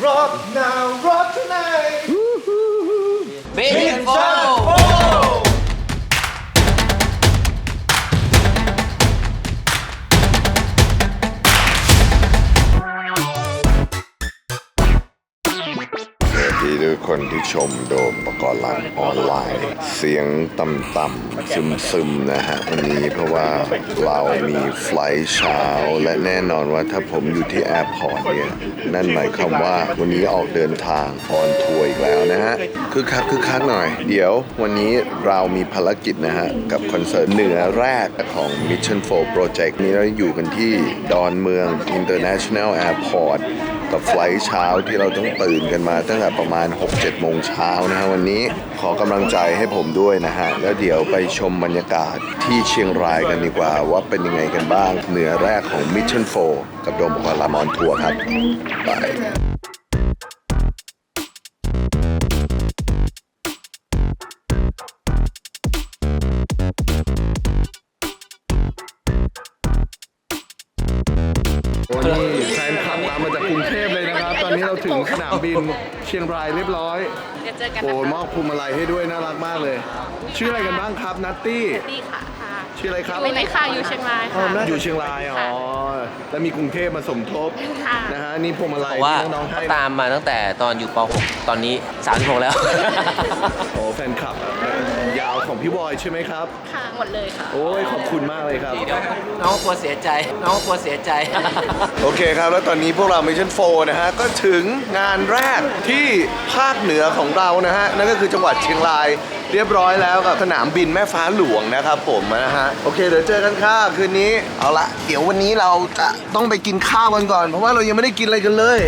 rock now rock tonight คนที่ชมโดมประกอบรันออนไลน์ เสียงต่ำๆซึมๆนะฮะวันนี้เพราะว่าเรามีไฟล์เช้า และแน่นอนว่าถ้าผมอยู่ที่แอร์พอร์ตเนี่ย นั่นหมายความว่าวันนี้ออกเดินทางออนทัวร์อีกแล้วนะฮะคือคักคือคักหน่อย เดี๋ยววันนี้เรามีภารกิจนะฮะ กับคอนเสิร์ตเหนือแรกของ Mission 4 Project นี้เราอยู่กันที่ดอนเมือง International Airport กับไฟล์เช้าที่เราต้องตื่นกันมาตั้งแต่ประมาณ 6-7 โมงเช้านะฮะวันนี้ขอกำลังใจให้ผมด้วยนะฮะ แล้วเดี๋ยวไปชมบรรยากาศที่เชียงรายกันดีกว่า ว่าเป็นยังไงกันบ้าง เหนือแรกของ Mission 4กับโดมปกรณ์ลามอนทัวร์ครับไป กกรุงเทพเลยนะครับ ตอนนี้เราถึงสนามบินเชียงรายเรียบร้อย เดี๋ยวเจอกันโอ้นะคะมอบพวงมาลัยให้ด้วยน่ารักมากเลย ชื่ออะไรกันบ้างครับนัตตี้ดีค่ะค่ะ ชื่ออะไรครับไม่ได้ค่ะอยู่เชียงรายค่ะอยู่เชียงรายอ๋อค่ะแล้วมีกรุงเทพมาสมทบค่ะ นะฮะนี่พวงมาลัยเพราะว่าที่น้องๆให้ตามมาตั้งแต่ตอนอยู่ป .6 ตอนนี้ 36 แล้ว โอ้แฟนคลับยาวของพี่บอยใช่ไหมครับ ค่ะหมดเลยค่ะ โอ้ยขอบคุณมากเลยครับ เดี๋ยวน้องกลัวเสียใจ น้องกลัวเสียใจ โอเคครับ แล้วตอนนี้พวกเรา Mission 4นะฮะ ก็ถึงงานแรกที่ภาคเหนือของเรานะฮะ นั่นก็คือจังหวัดเชียงราย เรียบร้อยแล้วกับสนามบินแม่ฟ้าหลวงนะครับผมนะฮะโอเคเดี๋ยวเจอกันค่ะคืนนี้เอาละเดี๋ยววันนี้เราจะต้องไปกินข้าวกันก่อน เพราะว่าเรายังไม่ได้กินอะไรกันเลย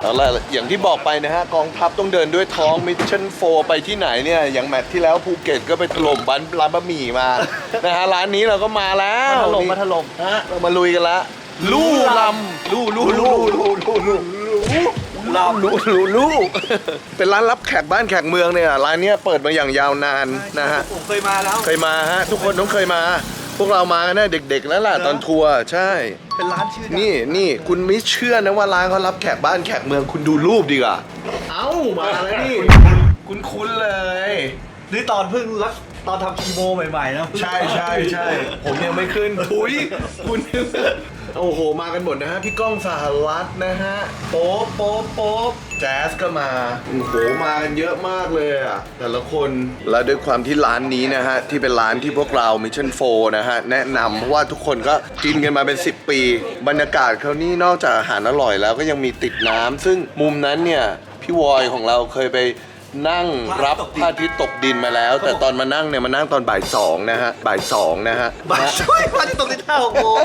เอาละอย่างที่บอกไปนะฮะกองทัพต้องเดินด้วยท้องมิชชั่น4ไปที่ไหนเนี่ย อย่างแมทที่แล้วภูเก็ตก็ไปถล่มบ้านร้านบะหมี่มา นะฮะร้านนี้เราก็มาแล้วมาถล่มมาถล่มฮะเรามาลุยกันละลู่ลำลู่ลู่ลู่ลู่ลู่ลู่ ลู่ลำลู่ลู่ลู่เป็นร้านรับแขกบ้านแขกเมืองเนี่ยร้านเนี้ยเปิดมาอย่างยาวนานนะฮะผมเคยมาแล้วเคยมาฮะทุกคนต้องเคยมา พวกเรามากันได้เด็กๆแล้วล่ะตอนทัวร์ใช่ เป็นร้านชื่อดังนี่นี่คุณไม่เชื่อนะว่าร้านเขารับแขกบ้านแขกเมืองคุณดูรูปดีกว่าเอ้ามาแล้วนี่คุณคุ้นๆเลย นี่ตอนเพิ่งรักตอนทำคีโมใหม่ๆนะใช่ใช่ใช่ผมยังไม่ขึ้นทุยคุณ โอ้โห มากันหมดนะฮะ พี่ก้องสหรัฐนะฮะ โป๊บโป๊บโป๊บแจ๊สก็มา โอ้โห มากันเยอะมากเลยอะ แต่ละคน แล้วด้วยความที่ร้านนี้นะฮะ ที่เป็นร้านที่พวกเรา Mission 4 นะฮะ แนะนำเพราะว่าทุกคนก็กินกันมาเป็น 10 ปี บรรยากาศเขานี่นอกจากอาหารอร่อยแล้วก็ยังมีติดน้ำซึ่งมุมนั้นเนี่ย พี่วอยของเราเคยไป นั่งรับพระอาทิตย์ตกดินมาแล้ว แต่ตอนมานั่งเนี่ยมานั่งตอนบ่ายสองนะฮะบ่ายสองนะฮะบ่ายช่วยพระอาทิตย์ตกดินท่าหกโมง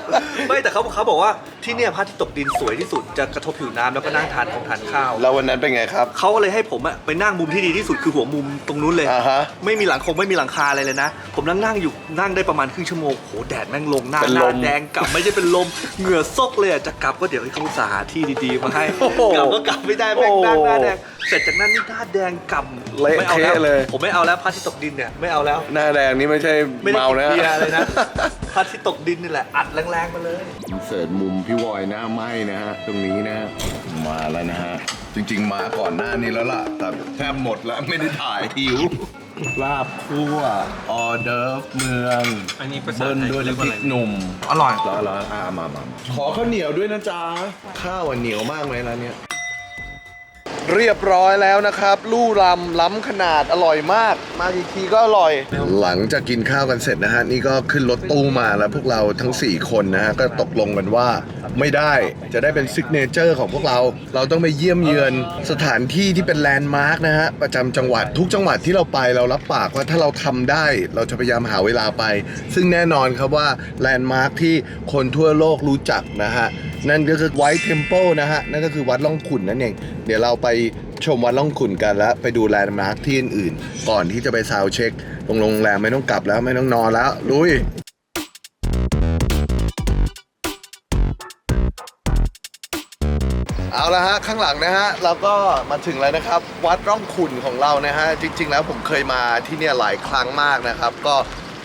ไม่แต่เขาเขาบอกว่าที่เนี่ยพระอาทิตย์ตกดินสวยที่สุดจะกระทบผิวน้ำแล้วก็นั่งทานของทานข้าวแล้ววันนั้นเป็นไงครับ เขาก็เลยให้ผมอะไปนั่งมุมที่ดีที่สุดคือหัวมุมตรงนู้นเลย อ่าฮะ ไม่มีหลังคงไม่มีหลังคาอะไรเลยนะ ผมนั่งนั่งอยู่นั่งได้ประมาณครึ่งชั่วโมงโหแดดแม่งลงหน้าเป็นหลน้าม แดงกลับไม่ใช่เป็นลมเหงื่อซกเลยอะจะกลับก็เดี๋ยวให้เขาอุตสาหาที่ดีๆมาให้โอ้โหกลับก็กลับไม่ได้แม่งโอ้หน้าหน้าแดง เสร็จจากนั้นนี่หน้าแดงกำเละไม่เอาแล้วเทะเลย ผมไม่เอาแล้วพระอาทิตย์ตกดินเนี่ยไม่เอาแล้ว หน้าแดงนี่ไม่ใช่ไม่ได้เมากินนะเบียร์เลยนะพระอาทิตย์ตกดินนี่แหละอัดแรงๆมาเลย อินเสิร์ตมุมพี่วอยหน้าไหมนะฮะ ตรงนี้นะฮะมาแล้วนะฮะ จริง ๆ มาก่อนหน้านี้แล้วล่ะ แต่แทบหมดแล้วไม่ได้ถ่ายหิวลาบคั่วออเดิร์ฟเมืองอันนี้ภาษาเบิ้ลไทยด้วยเรียน้ำกพว่าริอะไรกหนุ่มอร่อยรอรออ่ามามาขอข้าวเหนียวด้วยนะจ๊ะข้าวอะเหนียวมากไหมร้านเนี้ย เรียบร้อยแล้วนะครับ ลู่ลำล้ำขนาดอร่อยมาก มากี่ทีก็อร่อย หลังจากกินข้าวกันเสร็จนะฮะ นี่ก็ขึ้นรถตู้มาแล้วพวกเราทั้ง 4 คนนะฮะ ก็ตกลงกันว่า ไม่ได้จะได้เป็นซิกเนเจอร์ของพวกเรา เราต้องไปเยี่ยมเยือนสถานที่ที่เป็นแลนด์มาร์กนะฮะ ประจำจังหวัดทุกจังหวัดที่เราไปเรารับปากว่าถ้าเราทำได้เราจะพยายามหาเวลาไป ซึ่งแน่นอนครับว่าแลนด์มาร์กที่คนทั่วโลกรู้จักนะฮะ นั่นก็คือไวท์เทมเพิลนะฮะ นั่นก็คือวัดล่องขุนนั่นเอง เดี๋ยวเราไปชมวัดล่องขุนกันแล้วไปดูแลนด์มาร์คที่อื่นๆ ก่อนที่จะไปซาวด์เช็คตรงโรงแรมไม่ต้องกลับแล้วไม่ต้องนอนแล้วลุย เอาละฮะข้างหลังนะฮะเราก็มาถึงแล้วนะครับ วัดร่องขุนของเรานะฮะจริง ๆ แล้วผมเคยมาที่เนี่ยหลายครั้งมากนะครับ ก็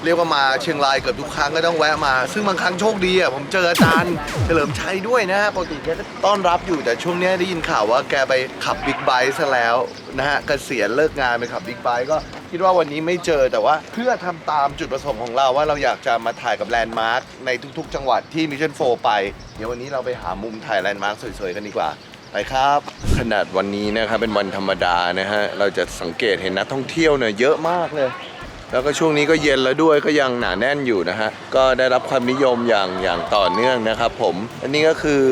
เรียกว่ามาเชียงรายเกือบทุกครั้งก็ต้องแวะมา ซึ่งบางครั้งโชคดีอะผมเจออาจารย์เฉลิมชัยด้วยนะฮะปกติแกก็ต้อนรับอยู่แต่ช่วงเนี้ยได้ยินข่าวว่าแกไปขับบิ๊กไบค์ซะแล้วนะฮะเกษียณเลิกงานไปขับบิ๊กไบค์ก็คิดว่าวันนี้ไม่เจอแต่ว่าเพื่อทำตามจุดประสงค์ของเราว่าเราอยากจะมาถ่ายกับแลนด์มาร์คในทุกๆ จังหวัดที่มิชชั่นโฟไป เดี๋ยววันนี้เราไปหามุมถ่ายแลนด์มาร์คสวยๆกันดีกว่า ไปครับ ขนาดวันนี้นะครับเป็นวันธรรมดานะฮะ เราจะสังเกตเห็นนักท่องเที่ยวเนี่ยเยอะมากเลย แล้วก็ช่วงนี้ก็เย็นแล้วด้วยก็ยังหนาแน่นอยู่นะฮะ ก็ได้รับความนิยมอย่างอย่างต่อเนื่องนะครับผม อันนี้ก็คือ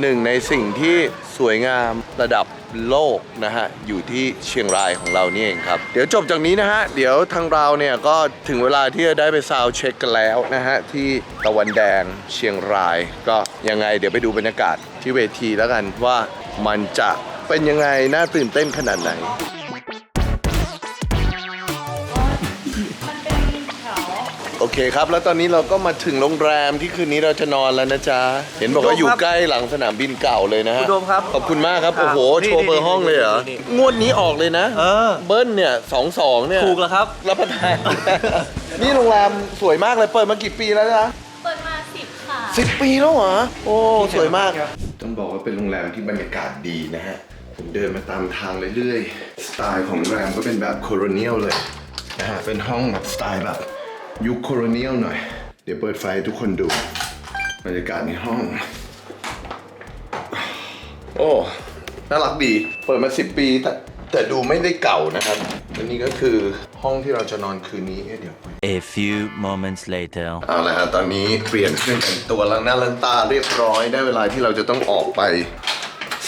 หนึ่งในสิ่งที่สวยงามระดับโลกนะฮะ อยู่ที่เชียงรายของเรานี่เองครับ เดี๋ยวจบจากนี้นะฮะ เดี๋ยวทางเราเนี่ยก็ถึงเวลาที่จะได้ไปซาวด์เช็คกันแล้วนะฮะ ที่ตะวันแดงเชียงราย ก็ยังไงเดี๋ยวไปดูบรรยากาศที่เวทีแล้วกันว่ามันจะเป็นยังไงน่าตื่นเต้นขนาดไหน เคครับ แล้วตอนนี้เราก็มาถึงโรงแรมที่คืนนี้เราจะนอนแล้วนะจ๊ะ เห็นบอกว่าอยู่ใกล้หลังสนามบินเก่าเลยนะฮะคุณโดมครับขอบคุณมากครับครับโอ้โหนี่โชว์เบอร์ห้องเลยเหรอ นี่งวดนี้ออกเลยนะ เออ เบิ้ลเนี่ยสองสองเนี่ยถูกแล้วครับ รับประทาน นี่โรงแรมสวยมากเลย เปิดมากี่ปีแล้วนะเปิดมาสิบค่ะ สิบปีแล้วเหรอ โอ้ สวยมาก ต้องบอกว่าเป็นโรงแรมที่บรรยากาศดีนะฮะ ผมเดินมาตามทางเรื่อยๆ สไตล์ของโรงแรมก็เป็นแบบโคโรเนียลเลยนะฮะ เป็นห้องแบบสไตล์แบบ ยุคโคโรเนียลหน่อย เดี๋ยวเปิดไฟให้ทุกคนดู บรรยากาศในห้อง โอ้ น่ารักดี เปิดมา 10 ปีแต่แต่ดูไม่ได้เก่านะครับ อันนี้ก็คือห้องที่เราจะนอนคืนนี้เอ๊ะเดี๋ยว A few moments later. เอาละฮะตอนนี้เปลี่ยนเครื่องแต่งตัวล้างหน้าล้างตาเรียบร้อยได้เวลาที่เราจะต้องออกไป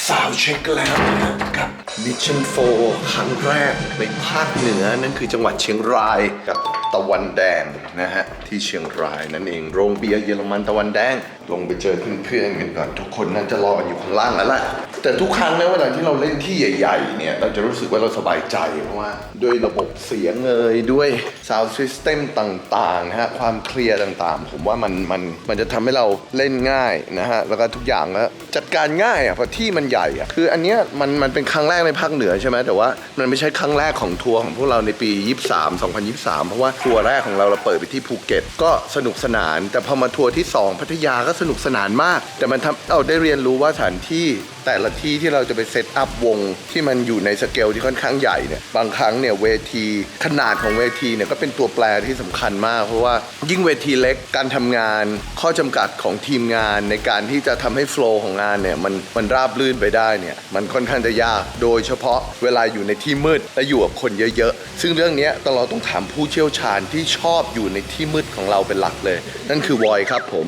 ซาวเช็คแล้วนะกับ Mission 4 ครั้งแรกในภาคเหนือนั่นคือจังหวัดเชียงรายกับ ตะวันแดงนะฮะที่เชียงรายนั่นเองโรงเบียร์เยอรมันตะวันแดงลงไปเจอเพื่อนๆกันก่อนทุกคนน่าจะรอกันอยู่ข้างล่างแล้วแหละแต่ทุกครั้งนะเวลาที่เราเล่นที่ใหญ่ๆเนี่ยเราจะรู้สึกว่าเราสบายใจเพราะว่าด้วยระบบเสียงเอ่ยด้วย sound system ต่างๆนะฮะความเคลียร์ต่างๆ ผมว่ามันมันมันจะทำให้เราเล่นง่ายนะฮะแล้วก็ทุกอย่างแล้วจัดการง่ายอะเพราะที่มันใหญ่อะคืออันเนี้ยมันมันเป็นครั้งแรกในภาคเหนือใช่ไหมแต่ว่ามันไม่ใช่ครั้งแรกของทัวร์ของพวกเราในปี 23 2023 เพราะว่าทัวร์แรกของเราเราเปิดไปที่ภูเก็ต ก็สนุกสนาน แต่พอมาทัวร์ที่ 2 พัทยาก็สนุกสนานมาก แต่มันทำเอาได้เรียนรู้ว่าสถานที่ แต่ละที่ที่เราจะไปเซตอัพวงที่มันอยู่ในสเกลที่ค่อนข้างใหญ่เนี่ยบางครั้งเนี่ยเวทีขนาดของเวทีเนี่ยก็เป็นตัวแปรที่สำคัญมาก เพราะว่ายิ่งเวทีเล็กการทำงาน ข้อจำกัดของทีมงานในการที่จะทำให้โฟล์ของงานเนี่ยมันมันราบรื่นไปได้เนี่ยมันค่อนข้างจะยาก โดยเฉพาะเวลาอยู่ในที่มืดและอยู่กับคนเยอะๆ ซึ่งเรื่องนี้ยเราต้องถามผู้เชี่ยวชาญที่ชอบอยู่ในที่มืดของเราเป็นหลักเลย นั่นคือวอยครับผม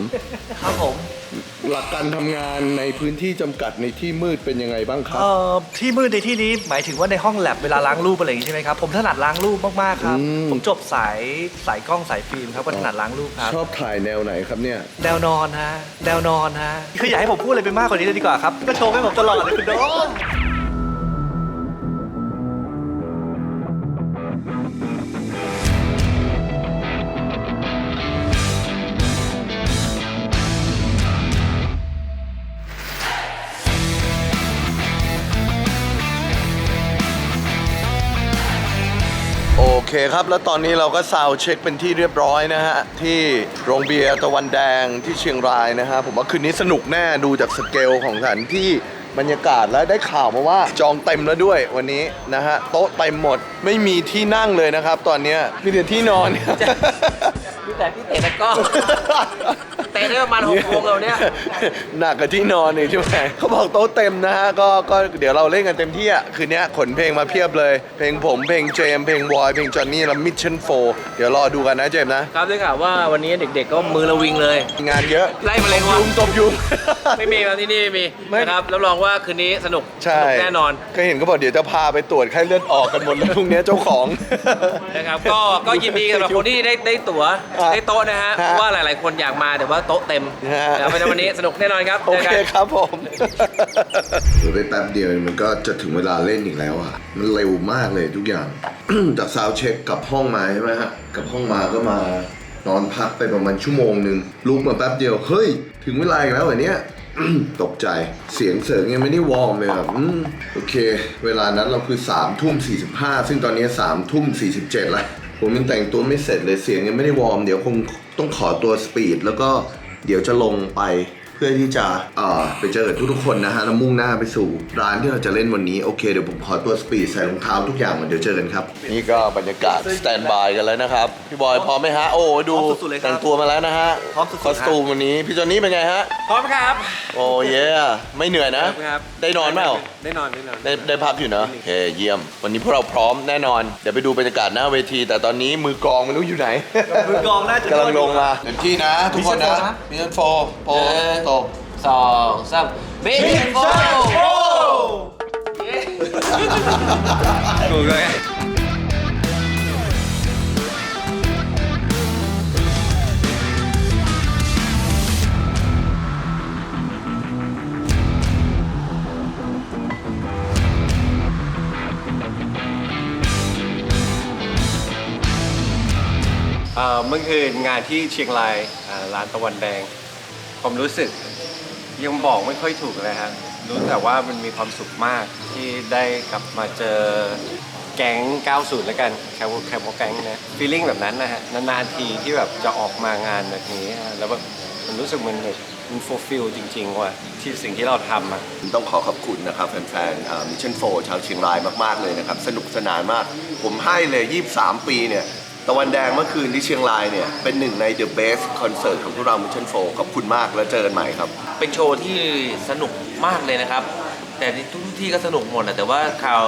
ครับผม หลักการทำงานในพื้นที่จำกัดในที่มืดเป็นยังไงบ้างครับ เอ่อที่มืดในที่นี้หมายถึงว่าในห้องแลบเวลาล้างรูปอะไรอย่างนี้ใช่ไหมครับผมถนัดล้างรูปมากๆครับอืม ผมจบสายสายกล้องสายฟิล์มครับก็ถนัดล้างรูปครับ ชอบถ่ายแนวไหนครับเนี่ย แนวนอนฮะแนวนอนฮะคืออยากให้ผมพูดอะไรไปมากกว่านี้เลยดีกว่าครับ ก็โชว์ให้ผมตลอดเลยคุณโดม คครับ แล้วตอนนี้เราก็ซาวด์เช็คเป็นที่เรียบร้อยนะฮะ ที่โรงเบียร์ตะวันแดงที่เชียงรายนะฮะ ผมว่าคืนนี้สนุกแน่ดูจากสเกลของสถานที่บรรยากาศแล้วได้ข่าวมาว่าจองเต็มแล้วด้วยวันนี้นะฮะ โต๊ะเต็มหมดไม่มีที่นั่งเลยนะครับ ตอนเนี้ยมีแต่ที่นอน มีแต่พี่เตะตะกร้อ เตะได้ประมาณหกโมงแล้วเนี่ย หนักกับที่นอนนี่ใช่ไหมเขาบอกโต๊ะเต็มนะฮะก็ก็เดี๋ยวเราเล่นกันเต็มที่อะคืนนี้ขนเพลงมาเพียบเลย เพลงผมเพลงเจมส์เพลงวอยเพลงจอห์นนี่แล้วมิชชั่นโฟเดี๋ยวรอดูกันนะเจมส์นะ ครับได้ข่าวว่าวันนี้เด็กๆก็มือระวิงเลย งานเยอะไล่มาเลยว่ายุงตบยุง ไม่มีครับที่นี่ไม่มีไม่ นะครับรับรองว่าคืนนี้สนุกใช่สนุกแน่นอนก็เห็นก็บอกเดี๋ยวจะพาไปตรวจไข้เลือดออกกันหมดเลยพรุ่งนี้เจ้าของ นะครับก็ก็ยินดีสำหรับคนที่ได้ได้ตั๋วอะได้โต๊ะนะฮะฮะ เพราะว่าหลาย ๆ คนอยากมาแต่ว่าโต๊ะเต็มฮะแล้วเพราะฉะนั้นวันนี้สนุกแน่นอนครับโอจเคกันครับผมเดี๋ยวไปแป๊บเดียวมันก็จะถึงเวลาเล่นอีกแล้วอะมันเร็วมากเลยทุกอย่างจากซาวด์เช็คกลับห้องมาใช่ไหมฮะกลับห้องมาก็มานอนพักไปประมาณชั่วโมงหนึ่งลุกมาแป๊บเดียวเฮ้ย ถึงเวลาอีกแล้วเหรอเนี่ยตกใจเสียงเสริงยังไม่ได้วอร์มเลยแบบอืมโอเค เวลานั้นเราคือ3ามทุ่มสีซึ่งตอนนี้3ามทุ่มสีแล้ว ผมยังแต่งตัวไม่เสร็จเลยเสียงยังไม่ได้วอร์มเดี๋ยวคงต้องขอตัวสปีดแล้วก็เดี๋ยวจะลงไป เพื่อที่จะเอ่อไปเจอกับทุกๆคนนะฮะแล้วมุ่งหน้าไปสู่ร้านที่เราจะเล่นวันนี้โอเคเดี๋ยวผมขอตัวสปีดใส่รองเท้าทุกอย่างก่อนเดี๋ยวเจอกันครับ นี่ก็บรรยากาศสแตนบายกันแล้วนะครับ พี่บอยพร้อมไหมฮะ โอ้ดูพร้อมสุดๆเลยครับแต่งตัวมาแล้วนะฮะพร้อมสุดๆคอสตูมวันนี้ พี่จอนนี่เป็นไงฮะ พร้อมครับ โอ้เย่ไม่เหนื่อยนะ ครับได้นอนเปล่าได้นอนได้นอนได้ได้พักอยู่เนอะโอเคเยี่ยม วันนี้พวกเราพร้อมแน่นอน เดี๋ยวไปดูบรรยากาศหน้าเวที แต่ตอนนี้มือกลองไม่รู้อยู่ไหนมือกลองน่าจะกำลังลงมาเต็มที่นะ ทุกคนนะมิชชั่นโฟโปตกสองสามเบสโฟถูกเลยเอ่อเมื่อคืนงานที่เชียงรายอ่าร้านตะวันแดง ความรู้สึกยังบอกไม่ค่อยถูกเลยครับรู้แต่ว่ามันมีความสุขมากที่ได้กลับมาเจอแก๊ง 90 แล้วกันแคปแคปแก๊งนะฟีลลิ่งแบบนั้นนะฮะนานๆทีที่แบบจะออกมางานแบบนี้แล้วแบบมันรู้สึกมันแบบมันฟูลฟิลจริง ๆ ว่าที่สิ่งที่เราทำอะต้องขอขอบคุณนะครับแฟนๆมิชชั่นโฟชาวเชียงรายมากๆเลยนะครับ สนุกสนานมาก ผมให้เลย 23 ปีเนี่ย ตะวันแดงเมื่อคืนที่เชียงรายเนี่ย เป็นหนึ่งใน The Best Concert ของพวกเรา Mission 4ขอบคุณมากแล้วเจอกันใหม่ครับ เป็นโชว์ที่สนุกมากเลยนะครับ แต่ทุกที่ก็สนุกหมดแหละแต่ว่าข่าว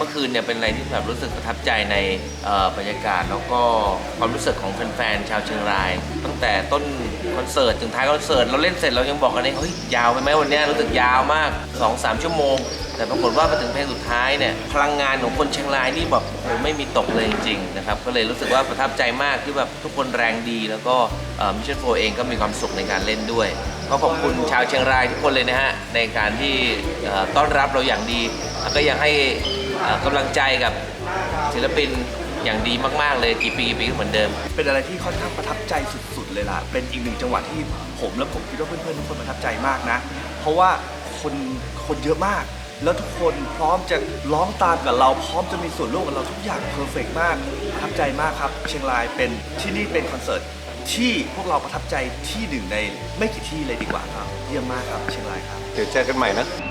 มื่อคืนเนี่ยเป็นอะไรที่แบบรู้สึกประทับใจในบรรยากาศ แล้วก็ความรู้สึกของแฟนๆชาวเชียงราย ตั้งแต่ต้นคอนเสิร์ตถึงท้ายคอนเสิร์ตเราเล่นเสร็จเรายังบอกกันเลยเฮ้ยยาวไปไหมวันนี้รู้สึกยาวมาก 2-3 ชั่วโมง แต่ปรากฏว่ามาถึงเพลงสุดท้ายเนี่ยพลังงานของคนเชียงรายนี่แบบโอ้ไม่มีตกเลยจริงๆนะครับก็เลยรู้สึกว่าประทับใจมากที่แบบทุกคนแรงดี แล้วก็มิชชั่นโฟเองก็มีความสุขในการเล่นด้วยก็ขอบคุณชาวเชียงรายทุกคนเลยนะฮะในการที่ต้อนรับเราอย่างดีแล้วก็ยังให้ กำลังใจกับศิลปินอย่างดีมาก ๆ เลยกี่ปีกี่ปีก็เหมือนเดิม เป็นอะไรที่ค่อนข้างประทับใจสุด ๆ เลยล่ะ เป็นอีกหนึ่งจังหวะที่ผมและผมคิดว่าเพื่อนๆทุกคนประทับใจมากนะ เพราะว่าคนคนเยอะมาก แล้วทุกคนพร้อมจะร้องตามกับเราพร้อมจะมีส่วนร่วมกับเราทุกอย่างเพอร์เฟกมากประทับใจมากครับเชียงรายเป็นที่นี่เป็นคอนเสิร์ตที่พวกเราประทับใจที่หนึ่งในไม่กี่ที่เลยดีกว่าครับเยี่ยมมากครับเชียงรายครับเดี๋ยวเจอกันใหม่นะค